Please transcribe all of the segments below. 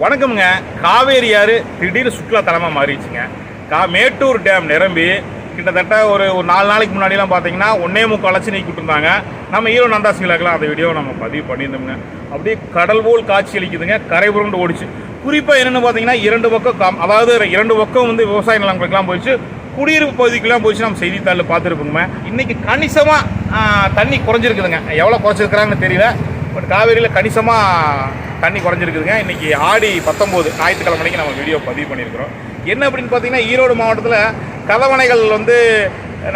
வணக்கம்ங்க. காவேரி ஆறு திடீர் சுற்றுலாத்தலமாக மாறிடுச்சுங்க. கா மேட்டூர் டேம் நிரம்பி கிட்டத்தட்ட ஒரு ஒரு நாலு நாளைக்கு முன்னாடிலாம் பார்த்தீங்கன்னா ஒன்னே முக்கால் லட்சம் நீக்கி விட்டுருந்தாங்க. நம்ம ஈரோ நந்தாஸ் அந்த வீடியோ நம்ம பதிவு பண்ணியிருந்தோம்ங்க. அப்படியே கடல் போல் காட்சி அளிக்குதுங்க. கரை புரண்டு ஓடிச்சு. குறிப்பாக என்னென்னு பார்த்தீங்கன்னா இரண்டு பக்கம் கம் அதாவது இரண்டு பக்கம் வந்து விவசாய நிலங்களுக்கெல்லாம் போயிடுச்சு. குடியிருப்பு பகுதிக்கெல்லாம் போயிடுச்சு. நம்ம செய்தித்தாளில் பார்த்துருப்போங்க இன்றைக்கி கணிசமாக தண்ணி குறைஞ்சிருக்குதுங்க. எவ்வளோ குறைச்சிருக்கிறாங்கன்னு தெரியல. பட் காவேரியில் கணிசமாக தண்ணி குறைஞ்சிருக்குதுங்க. இன்றைக்கி ஆடி பத்தொம்போது ஞாயிற்றுக்கிழமைக்கு நம்ம வீடியோ பதிவு பண்ணியிருக்கிறோம். என்ன அப்படின்னு பார்த்தீங்கன்னா ஈரோடு மாவட்டத்தில் கதவணைகள் வந்து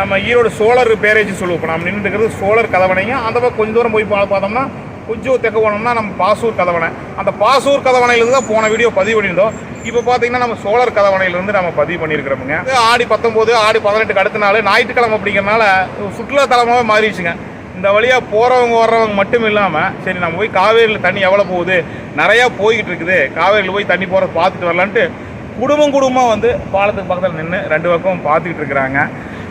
நம்ம ஈரோடு சோழர் பேரேஜ் சொல்லுவோம். இப்போ நம்ம நின்றுட்டு இருக்கிறது சோழர் கதவணைங்க அந்த பக்கம் கொஞ்சம் தூரம் போய் பார்த்தோம்னா கொஞ்சம் தெக்க போனோம்னா நம்ம பாசூர் கதவணை அந்த பாசூர் கதவணையிலிருந்து தான் போன வீடியோ பதிவு பண்ணியிருந்தோம். இப்போ பார்த்தீங்கன்னா நம்ம சோழர் கதவணையிலிருந்து நம்ம பதிவு பண்ணியிருக்கிறோமுங்க. ஆடி பத்தொம்போது ஆடி பதினெட்டுக்கு அடுத்த நாள் ஞாயிற்றுக்கிழமை அப்படிங்கிறனால சுற்றுலா தலமாகவே மாறிடுச்சுங்க. இந்த வழியாக போகிறவங்க வர்றவங்க மட்டும் இல்லாமல் சரி நம்ம போய் காவேரியில் தண்ணி எவ்வளோ போகுது? நிறையா போய்கிட்டு இருக்குது. காவேரியில் போய் தண்ணி போகிறத பார்த்துட்டு வரலான்ட்டு குடும்பம் குடும்பமாக வந்து பாலத்துக்கு பக்கத்தில் நின்று ரெண்டு பக்கம் பார்த்துக்கிட்டு இருக்கிறாங்க.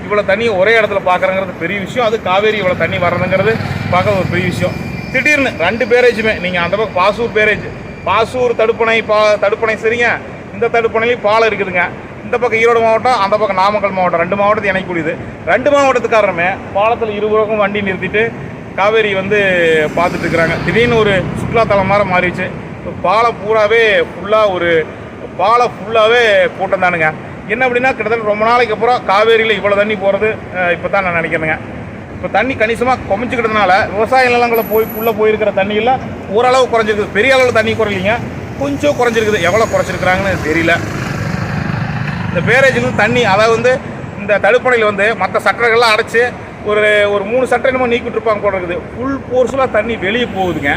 இவ்வளோ தண்ணி ஒரே இடத்துல பார்க்குறங்கிறது பெரிய விஷயம். அது காவேரி இவ்வளோ தண்ணி வர்றதுங்கிறது பார்க்க ஒரு பெரிய விஷயம். திடீர்னு ரெண்டு பேரேஜுமே. நீங்கள் அந்த பக்கம் பாசூர் பேரேஜ். பாசூர் தடுப்பணை பா தடுப்பணை சரிங்க. இந்த தடுப்பணையிலையும் பாலம் இருக்குதுங்க. இந்த பக்கம் ஈரோடு மாவட்டம் அந்த பக்கம் நாமக்கல் மாவட்டம். ரெண்டு மாவட்டத்தை இணைக்கூடியது ரெண்டு மாவட்டத்துக்காரருமே பாலத்தில் இருபுறக்கும் வண்டி நிறுத்திட்டு காவேரி வந்து பார்த்துட்டு இருக்கிறாங்க. திடீர்னு ஒரு சுற்றுலாத்தலம் மாதிரி மாறிடுச்சு. இப்போ பாலம் பூராவே ஃபுல்லாக ஒரு பாலம் ஃபுல்லாகவே கூட்டம் தானுங்க என்ன அப்படின்னா கிட்டத்தட்ட ரொம்ப நாளைக்கு அப்புறம் காவேரியில் இவ்வளோ தண்ணி போகிறது இப்போ தான் நான் நினைக்கிறேங்க இப்போ தண்ணி கணிசமாக குறைஞ்சிக்கிட்டதுனால விவசாய நிலங்களை போய் உள்ளே போயிருக்கிற தண்ணியெல்லாம் ஓரளவு குறைஞ்சிருக்குது. பெரிய அளவில் தண்ணி குறையிலிங்க. கொஞ்சம் குறைஞ்சிருக்குது. எவ்வளோ குறைச்சிருக்கிறாங்கன்னு தெரியல. இந்த பேரேஜிலும் தண்ணி அதாவது வந்து இந்த தடுப்பணையில் வந்து மற்ற சட்டங்கள்லாம் அடைச்சி ஒரு ஒரு மூணு சட்டை என்னமோ நீக்கிட்டு இருப்பாங்க போல இருக்குது. ஃபுல் ஃபோர்ஸ்லாம் தண்ணி வெளியே போகுதுங்க.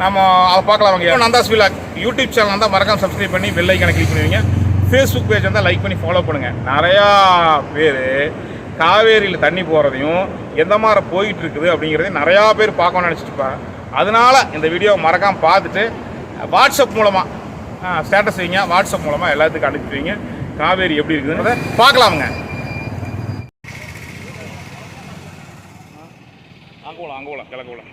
நம்ம அதை பார்க்கலாம் வாங்க. நந்தாஸ் விழா யூடியூப் சேனல் வந்தால் மறக்காம சப்ஸ்கிரைப் பண்ணி பெல் ஐக்கனை கிளிக் பண்ணுவீங்க ஃபேஸ்புக் பேஜ் வந்தால் லைக் பண்ணி ஃபாலோ பண்ணுங்கள் நிறையா பேர் காவேரியில் தண்ணி போகிறதையும் எந்த மாதிரி போயிட்டு இருக்குது அப்படிங்கிறதையும் நிறையா பேர் பார்க்கணும்னு நினச்சிட்டு இருப்பாங்க. அதனால இந்த வீடியோ மறக்காம பார்த்துட்டு வாட்ஸ்அப் மூலமாக ஸ்டேட்டஸ் வைங்க. வாட்ஸ்அப் மூலமாக எல்லாத்துக்கும் அனுப்பி வைங்க. காவேரி எப்படி இருக்குதுன்னு பார்க்கலாமுங்க அங்கே போகலாம் அங்கே போகலாம் கிழக்கு போகலாம்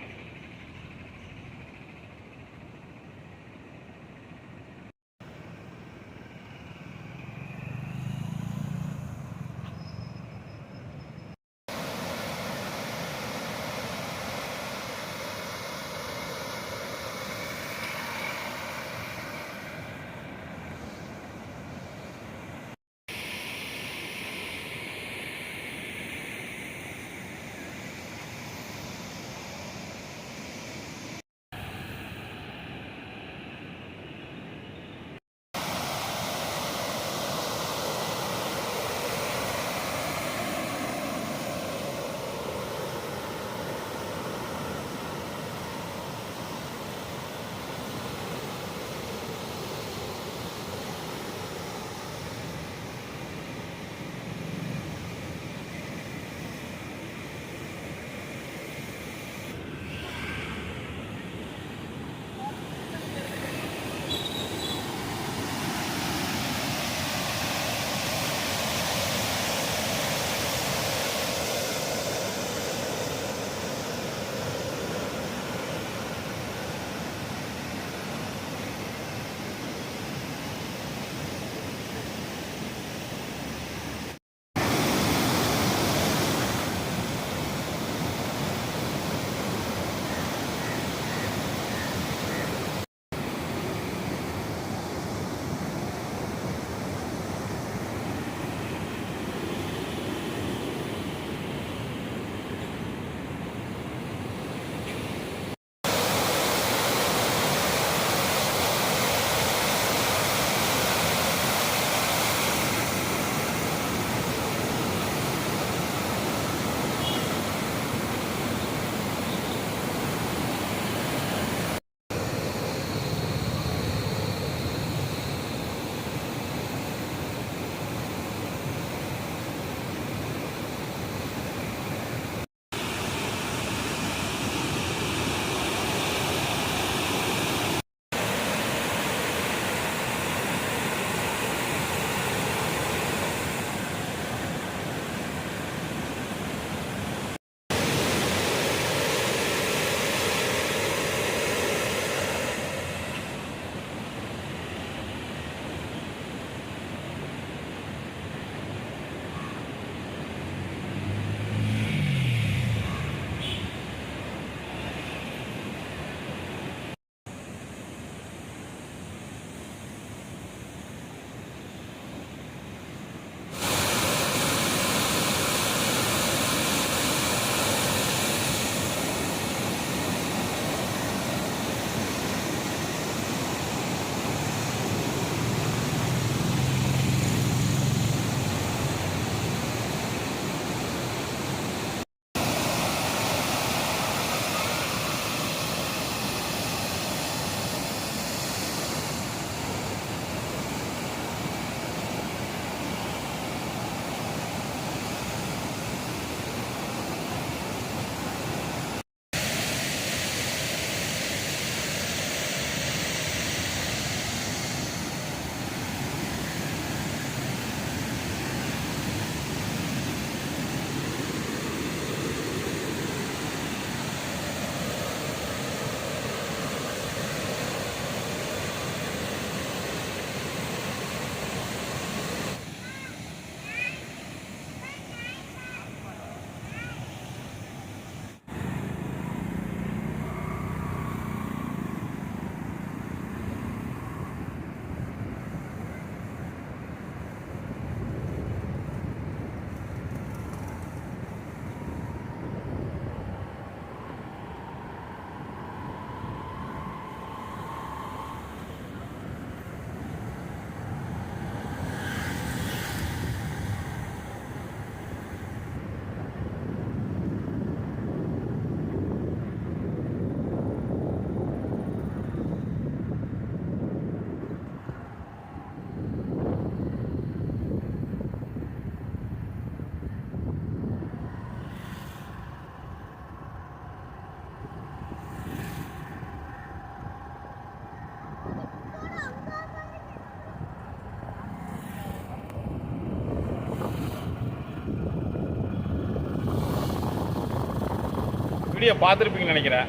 வீடியோ பார்த்துருப்பீங்கன்னு நினைக்கிறேன்.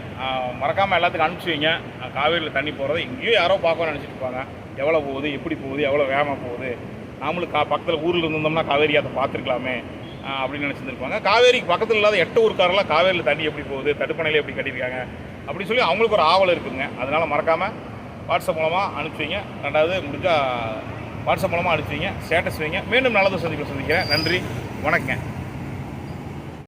மறக்காமல் எல்லாத்துக்கும் அனுப்பிச்சி வைங்க. காவேரியில் தண்ணி போகிறது எங்கேயோ யாரோ பார்க்கணும்னு நினச்சிட்டு இருப்பாங்க. எவ்வளோ போகுது எப்படி போகுது எவ்வளோ வேகமாக போகுது. நாமளும் கா பக்கத்தில் ஊரில் இருந்திருந்தோம்னா காவேரி அதை பார்த்துருக்கலாமே அப்படின்னு நினச்சிருந்துருப்பாங்க காவேரிக்கு பக்கத்தில் இல்லாத எட்டு ஊருக்காரெல்லாம் காவேரியில் தண்ணி எப்படி போகுது தடுப்பணையில் எப்படி கட்டியிருக்காங்க அப்படின்னு சொல்லி அவங்களுக்கு ஒரு ஆவல் இருக்குங்க. அதனால் மறக்காமல் வாட்ஸ்அப் மூலமாக அனுப்பிச்சி வைங்க. ரெண்டாவது முடிஞ்சால் வாட்ஸ்அப் மூலமாக அனுப்பிச்சி வைங்க. ஸ்டேட்டஸ் வைங்க. மீண்டும் நல்லது சந்திப்பில் சந்திக்கிறேன். நன்றி. வணக்கம்